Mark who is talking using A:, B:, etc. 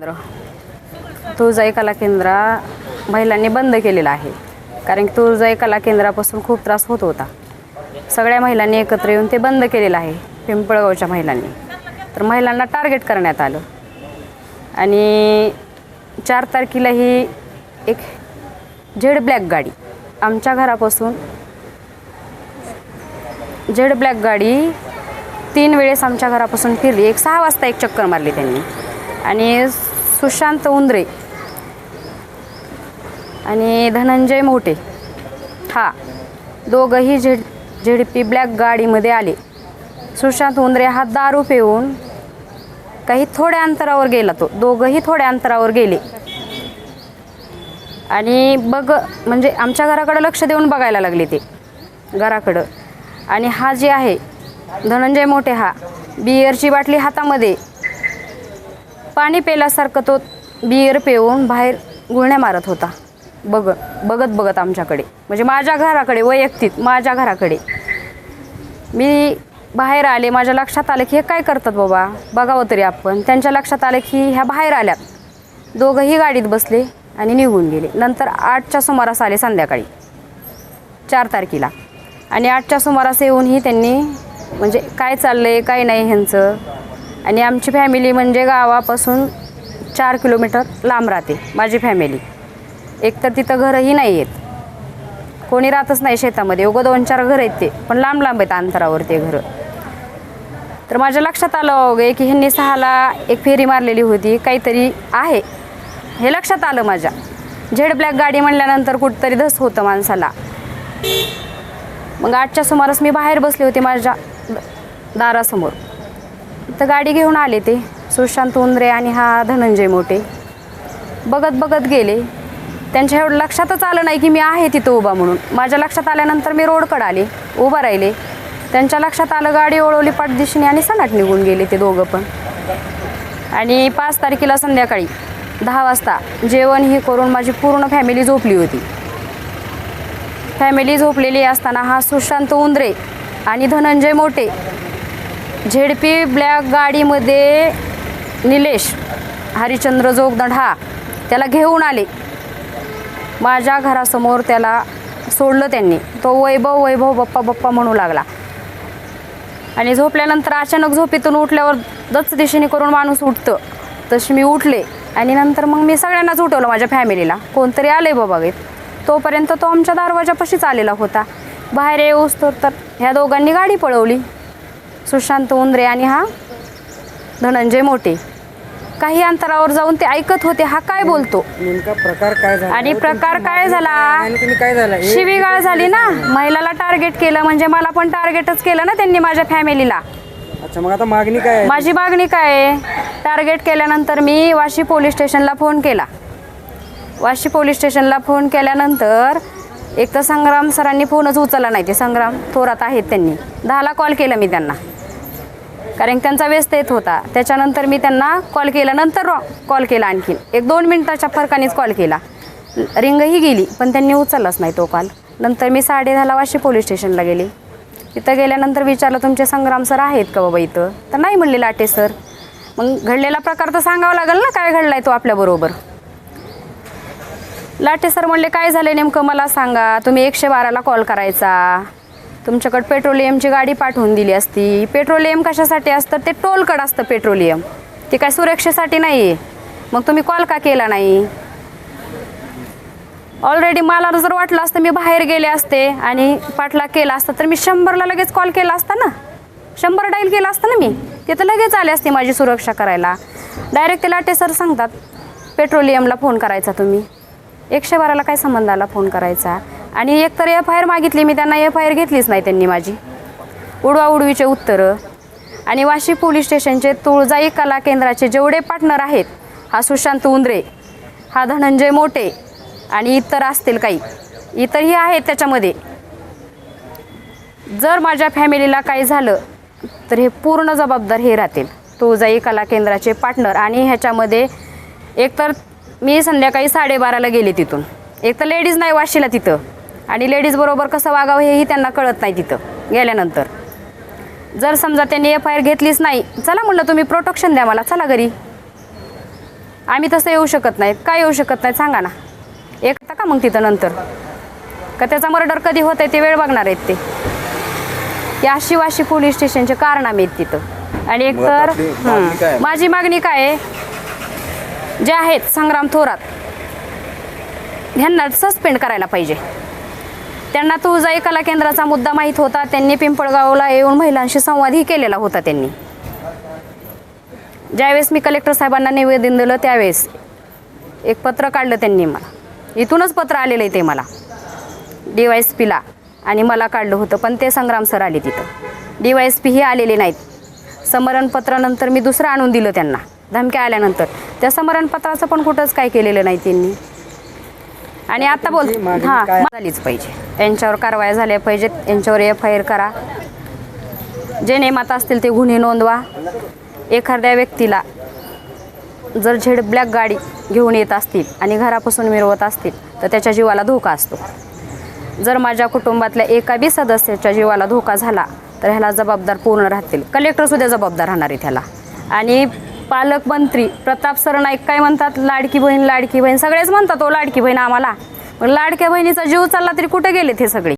A: केंद्र. तुळजाई कला केंद्र महिलांनी बंद केलेलं आहे. कारण की तुळजाई कला केंद्रापासून खूप त्रास होत होता. सगळ्या महिलांनी एकत्र येऊन ते बंद केलेलं आहे पिंपळगावच्या महिलांनी. तर महिलांना टार्गेट करण्यात आलं. आणि चार तारखेला ही एक झेड ब्लॅक गाडी आमच्या घरापासून झेड ब्लॅक गाडी तीन वेळेस आमच्या घरापासून फिरली. एक सहा वाजता एक चक्कर मारली त्यांनी. आणि सुशांत उंद्रे आणि धनंजय मोठे. हा दोघंही झेड झेड पी ब्लॅक गाडीमध्ये आले. सुशांत उंद्रे हा दारू पिऊन काही थोड्या अंतरावर गेला तो. दोघंही थोड्या अंतरावर गेले. आणि बघ म्हणजे आमच्या घराकडं लक्ष देऊन बघायला लागले ते घराकडं. आणि हा जे आहे धनंजय मोठे हा बियरची बाटली हातामध्ये पाणी पेल्यासारखं तो बियर पिऊन बाहेर गुळण्या मारत होता. बघ बघत बघत आमच्याकडे. म्हणजे माझ्या घराकडे वैयक्तिक माझ्या घराकडे. मी बाहेर आले माझ्या लक्षात आलं की हे काय करतात बाबा? बघावं तरी आपण. त्यांच्या लक्षात आलं की ह्या बाहेर आल्यात. दोघंही गाडीत बसले आणि निघून गेले. नंतर आठच्या सुमारास आले संध्याकाळी. चार तारखेला. आणि आठच्या सुमारास येऊनही त्यांनी म्हणजे काय चाललं आहे काय नाही ह्यांचं? आणि आमची फॅमिली म्हणजे गावापासून चार किलोमीटर लांब राहते माझी फॅमिली एकतर तिथं घरंही नाही आहेत कोणी राहतच नाही शेतामध्ये. उगं दोन चार घरं आहेत ते पण लांब लांब आहेत अंतरावर ते घरं. तर माझ्या लक्षात आलं अगं की ह्यांनी सहाला एक फेरी मारलेली होती काहीतरी आहे. हे लक्षात आलं माझ्या. झेड ब्लॅक गाडी म्हणल्यानंतर कुठंतरी धस होतं माणसाला. मग आठच्या सुमारास मी बाहेर बसले होते माझ्या द- दारासमोर. तर गाडी घेऊन आले ते. सुशांत उंद्रे आणि हा धनंजय मोठे. बघत बघत गेले. त्यांच्या एवढं लक्षातच आलं नाही की मी आहे तिथं उभा म्हणून. माझ्या लक्षात आल्यानंतर मी रोडकडे आले. उभा राहिले. त्यांच्या लक्षात आलं गाडी ओळवली पाठदिशीने आणि सनाट निघून गेले ते दोघं पण. आणि पाच तारखेला संध्याकाळी दहा वाजता जेवण हे करून माझी पूर्ण फॅमिली झोपली होती. फॅमिली झोपलेली असताना हा सुशांत उंद्रे आणि धनंजय मोठे झेडपी ब्लॅक गाडीमध्ये निलेश हरिचंद्र जोगदंड हा त्याला घेऊन आले. माझ्या घरासमोर त्याला सोडलं त्यांनी. तो वैभव वैभव बप्पा बप्पा म्हणू लागला. आणि झोपल्यानंतर अचानक झोपेतून उठल्यावर दच दिशेने करून माणूस उठतं. तशी मी उठले आणि नंतर मग मी सगळ्यांनाच उठवलं माझ्या फॅमिलीला. कोणतरी आलं आहे बाबा घेत तोपर्यंत तो आमच्या दरवाजापाशीच आलेला होता. बाहेर येऊस तर ह्या दोघांनी गाडी पळवली. सुशांत उंद्रे आणि हा धनंजय मोठे. काही अंतरावर जाऊन ते ऐकत होते हा काय बोलतो?
B: नेमका प्रकार काय झाला?
A: आणि प्रकार काय झाला?
B: आणि तुम्ही काय झाला? हे-
A: शिवीगाळ झाली ना? महिलाला टार्गेट केलं म्हणजे मला पण टार्गेटच केलं ना त्यांनी माझ्या फॅमिलीला
B: अच्छा मग आता मागणी काय आहे?
A: माझी मागणी काय आहे? टार्गेट केल्यानंतर मी वाशी पोलीस स्टेशनला फोन केला. वाशी पोलीस स्टेशनला फोन केल्यानंतर एक तर संग्राम सरांनी फोनच उचलला नाही ते संग्राम थोरात आहेत त्यांनी. दहाला कॉल केला मी त्यांना. कारण त्यांचा व्यस्त येत होता. त्याच्यानंतर मी त्यांना कॉल केला. नंतर कॉल केला आणखीन एक दोन मिनटाच्या फरकानेच कॉल केला. रिंगही गेली पण त्यांनी उचललाच नाही तो कॉल नंतर मी साडे दहाला वाशी पोलीस स्टेशनला गेले. तिथं गेल्यानंतर विचारलं तुमचे संग्राम सर आहेत का बाबा इथं? तर नाही म्हणले लाटे सर. मग घडलेला प्रकार तर सांगावा लागेल ना काय घडलाय तो आपल्याबरोबर लाटे सर म्हणले काय झालं नेमकं? मला सांगा. तुम्ही एकशे बाराला कॉल करायचा. तुमच्याकडे पेट्रोलियमची गाडी पाठवून दिली असती. पेट्रोलियम कशासाठी असतं? ते टोलकड असतं पेट्रोलियम. ते काय सुरक्षेसाठी नाही आहे मग तुम्ही कॉल का केला नाही? ऑलरेडी मला जर वाटलं असतं मी बाहेर गेले असते आणि पाठलाग केला असता तर मी शंभरला लगेच कॉल केला असता ना? शंभर डाईल केला असता ना मी? तिथं लगेच आले असते माझी सुरक्षा करायला. डायरेक्ट ते लाटे सर सांगतात पेट्रोलियमला फोन करायचा तुम्ही. एकशे बाराला काय संबंधाला फोन करायचा? आणि एकतर एफ आय आर मागितली मी त्यांना एफ आय आर घेतलीच नाही त्यांनी माझी. उडवा उडवीचे उत्तरं. आणि वाशी पोलीस स्टेशनचे तुळजाई कला केंद्राचे जेवढे पार्टनर आहेत हा सुशांत उंद्रे हा धनंजय मोठे आणि इतर असतील काही इतरही आहेत त्याच्यामध्ये. जर माझ्या फॅमिलीला काही झालं तर हे पूर्ण जबाबदार हे राहतील. तुळजाई कला केंद्राचे पार्टनर आणि ह्याच्यामध्ये एकतर मी संध्याकाळी साडेबाराला गेले तिथून. एक तर लेडीज नाही वाशीला तिथं. आणि लेडीज बरोबर कसं वागावं हेही त्यांना कळत नाही तिथं गेल्यानंतर. जर समजा त्यांनी एफ आय आर घेतलीच नाही चला म्हणलं तुम्ही प्रोटेक्शन द्या मला चला घरी. आम्ही तसं येऊ शकत नाहीत. का येऊ शकत नाहीत? सांगा ना. एकता का मग तिथं नंतर? का त्याचा मर्डर कधी होत आहे ते वेळ बघणार आहेत ते. या शिवाशी पोलीस स्टेशनचे कारनामे आहेत तिथं. आणि एक तर
C: काय
A: माझी मागणी काय आहे? जे आहेत संग्राम थोरात ह्यांना सस्पेंड करायला पाहिजे. त्यांना तुळजाई कला केंद्राचा मुद्दा माहीत होता. त्यांनी पिंपळगावला येऊन महिलांशी संवादही केलेला होता त्यांनी. ज्यावेळेस मी कलेक्टर साहेबांना निवेदन दिलं त्यावेळेस एक पत्र काढलं त्यांनी मला. इथूनच पत्र आलेलं आहे ते मला. डी वाय एस पीला. आणि मला काढलं होतं पण ते संग्राम सर आले तिथं. डी वाय एस पी ही आलेले नाहीत. समरणपत्रानंतर मी दुसरं आणून दिलं त्यांना. धमक्या आल्यानंतर. त्या समरणपत्राचं पण कुठंच काय केलेलं नाही त्यांनी. आणि आता बोल हां? झालीच पाहिजे. यांच्यावर कारवाया झाल्या पाहिजेत. यांच्यावर एफ आय आर करा. जे नेमात असतील ते गुन्हे नोंदवा. एखाद्या व्यक्तीला जर झेड ब्लॅक गाडी घेऊन येत असतील आणि घरापासून मिरवत असतील तर त्याच्या जीवाला धोका असतो. जर माझ्या कुटुंबातल्या एका बी सदस्याच्या जीवाला धोका झाला तर ह्याला जबाबदार पूर्ण राहतील? कलेक्टरसुद्धा जबाबदार राहणार आहे त्याला आणि पालकमंत्री प्रताप सरनाईक काय म्हणतात? लाडकी बहीण लाडकी बहीण सगळेच म्हणतात ओ लाडकी बहीण आम्हाला. मग लाडक्या बहिणीचा जीव चालला तरी कुठे गेलेत हे सगळे?